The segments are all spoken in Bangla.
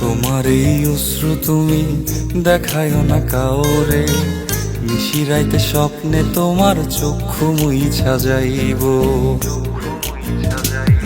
তোমার এই অশ্রু তুমি দেখায়ও না কাওরে মিশিরাইতে স্বপ্নে তোমার চক্ষু মুইছা যাইব আমার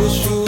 তুমি মোর